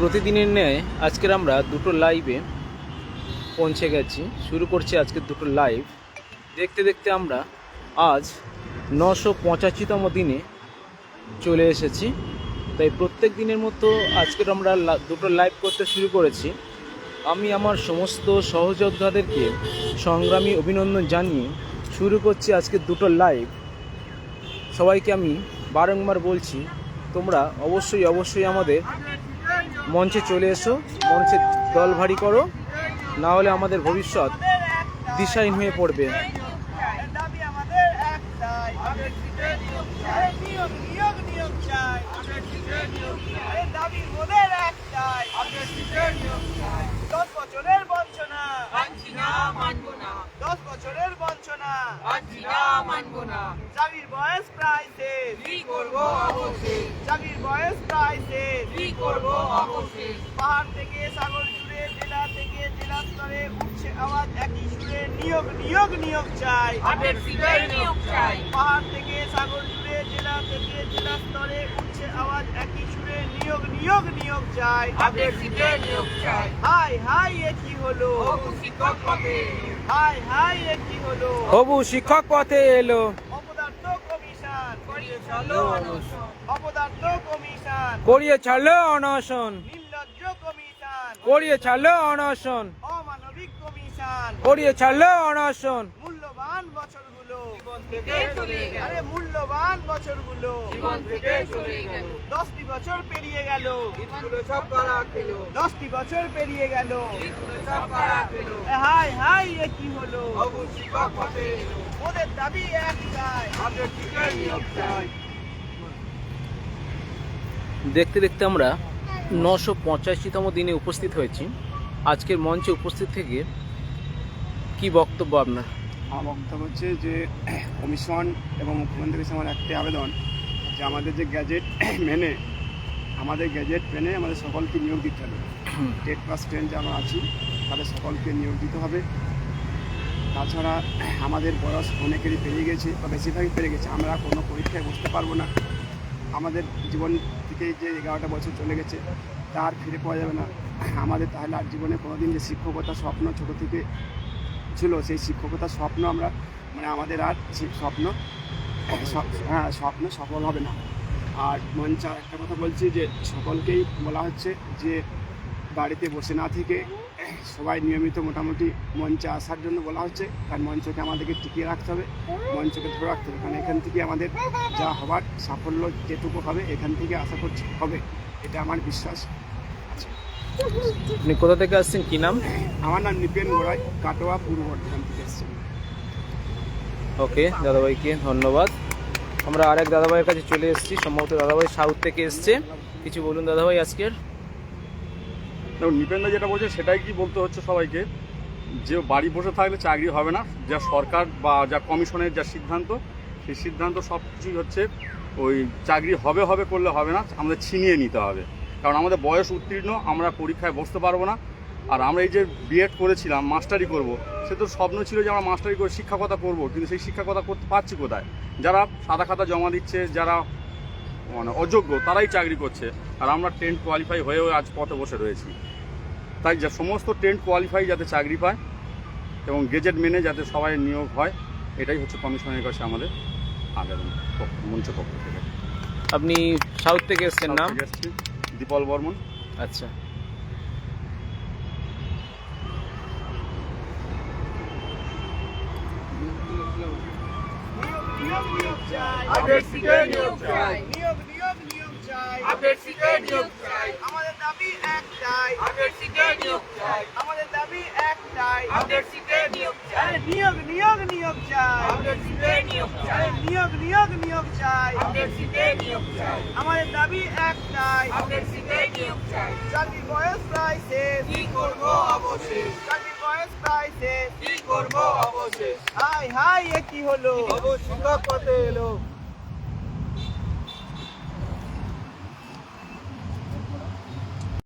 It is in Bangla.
প্রতিদিনের ন্যায় আজকের আমরা দুটো লাইভে পৌঁছে গেছি। শুরু করছি আজকের দুটো লাইভ দেখতে দেখতে আমরা আজ নশো পঁচাশিতম দিনে চলে এসেছি। তাই প্রত্যেক দিনের মতো আজকের আমরা দুটো লাইভ করতে শুরু করেছি। আমি আমার সমস্ত সহযোদ্ধাদেরকে সংগ্রামী অভিনন্দন জানিয়ে শুরু করছি আজকের দুটো লাইভ সবাইকে আমি বারংবার বলছি, তোমরা অবশ্যই অবশ্যই আমাদের মঞ্চে চলে এসো, মঞ্চে দল ভারী করো, না হলে আমাদের ভবিষ্যৎ দিশাহীন হয়ে পড়বে। দাবি আমাদের একটাই আরে নিয়োগ নিয়োগ নিয়োগ চাই চাকরির বয়স প্রায় শেষ। চাকরির বয়স প্রায় পাহাড় থেকে সাগর জুড়ে জেলা থেকে জেলা স্তরে উঠছে আওয়াজ। একই সুরে নিয়োগ নিয়োগ নিয়োগ চাই। পাহাড় থেকে সাগর জুড়ে জেলা থেকে জেলা স্তরে আওয়াজ একই সুরে নিয়োগ নিয়োগ নিয়োগ চাই। হাই হাই এ কি হলো? হাই হাই এ কি হলো? হবু শিক্ষক পথে এলো। অপদার্থ কমিশন। অপদার্থ কমিশন। করিয়ে ছাড়লো অনশন। নির্লজ্জ কমিশন। করিয়ে ছাড়লো অনশন। ছাড়লো অনশন। মূল্যবান বছরগুলো। আরে মূল্যবান বছরগুলো। দশটি বছর পেরিয়ে গেল। দশটি বছর পেরিয়ে গেল। হাই হাই এ কি হলো? ওদের দাবি একটাই। দেখতে দেখতে আমরা নশো পঁচাশিতম দিনে উপস্থিত হয়েছি। আজকের মঞ্চে উপস্থিত থেকে কি বক্তব্য আপনার? আমার বক্তব্য হচ্ছে যে কমিশন এবং মুখ্যমন্ত্রীর কাছে আমার একটি আবেদন যে আমাদের যে গ্যাজেট মেনে আমাদের গ্যাজেট মেনে আমাদের সকলকে নিয়োগ দিতে হবে। টেট পাস টেন যে আমরা আছি তাদের সকলকে নিয়োগ দিতে হবে। তাছাড়া আমাদের বয়স অনেকেরই পেরিয়ে গেছে বা বেশিরভাগই পেরে গেছে আমরা কোনো পরীক্ষায় বসতে পারব না। আমাদের জীবন থেকে যে এগারোটা বছর চলে গেছে তার ফিরে পাওয়া যাবে না। আমাদের তাহলে আর জীবনে কোনোদিন যে শিক্ষকতা স্বপ্ন ছোটো থেকে ছিল, সেই শিক্ষকতার স্বপ্ন আমরা মানে আমাদের আর স্বপ্ন হ্যাঁ স্বপ্ন সফল হবে না। আর মঞ্চ একটা কথা বলছি যে, সকলকেই বলা হচ্ছে যে, বাড়িতে বসে না থেকে সবাই নিয়মিত মোটামুটি মঞ্চে আসার জন্য বলা হচ্ছে, কারণ মঞ্চকে আমাদেরকে টিকিয়ে রাখতে হবে, মঞ্চকে ধরে রাখতে হবে, কারণ এখান থেকে আমাদের যা হবার সাফল্য যেটুকু হবে, এখান থেকে আশা করছি হবে, এটা আমার বিশ্বাস। আপনি কোথা থেকে আসছেন? কি নাম? আমার নাম নিপেন গোড়াই কাটোয়া পূর্ব বর্ধমান থেকে এসেছি ওকে দাদাভাইকে ধন্যবাদ। আমরা আরেক দাদাভাইয়ের কাছে চলে এসেছি। সম্ভবত দাদাভাই সাউথ থেকে এসছে। কিছু বলুন দাদাভাই আজকের। দেখুন নিপেন্দা যেটা বলছে সেটাই কি বলতে হচ্ছে সবাইকে? যে বাড়ি বসে থাকলে চাকরি হবে না যা সরকার বা যা কমিশনের যা সিদ্ধান্ত সেই সিদ্ধান্ত সব কিছুই হচ্ছে ওই চাকরি হবে হবে করলে হবে না আমাদের ছিনিয়ে নিতে হবে। কারণ আমাদের বয়স উত্তীর্ণ আমরা পরীক্ষায় বসতে পারব না। আর আমরা এই যে বিএড করেছিলাম মাস্টারি করব সে তো স্বপ্ন ছিল যে আমরা মাস্টারি করে শিক্ষকতা করব কিন্তু সেই শিক্ষকতা করতে পারছি কোথায়? যারা সাদা খাতা জমা দিচ্ছে যারা মানে অযোগ্য তারাই চাকরি করছে। আর আমরা টেন্ট কোয়ালিফাই হয়েও আজ পথে বসে রয়েছি। তাই যা সমস্ত টেন্ট কোয়ালিফাই যাতে চাকরি পায় এবং গেজেট মেনে যাতে সবাই নিয়োগ হয় এটাই হচ্ছে কমিশনের কাছে আমাদের আবেদন মঞ্চ পক্ষ থেকে। আপনি সাউথ থেকে এসছেন নাম? দীপল বর্মন। আচ্ছা। চাই আপডেট সিটে নিয়োগ চাই। নিয়োগ নিয়োগ নিয়োগ চাই। আপডেট সিটে নিয়োগ চাই। আমাদের দাবি একটাই। আপডেট নিয়োগ চাই। আমাদের দাবি একটাই। আপডেট সিটে নিয়োগ নিয়োগ নিয়োগ চাই। নিয়োগ নিয়োগ নিয়োগ চাই। আমাদের দাবি একটাই। চাকরি বয়স শেষ। কি করব অবশেষ? চাকরি বয়স শেষ। কি করব অবশেষ? হাই হাই এ কি হলো? শিক্ষক কত এলো।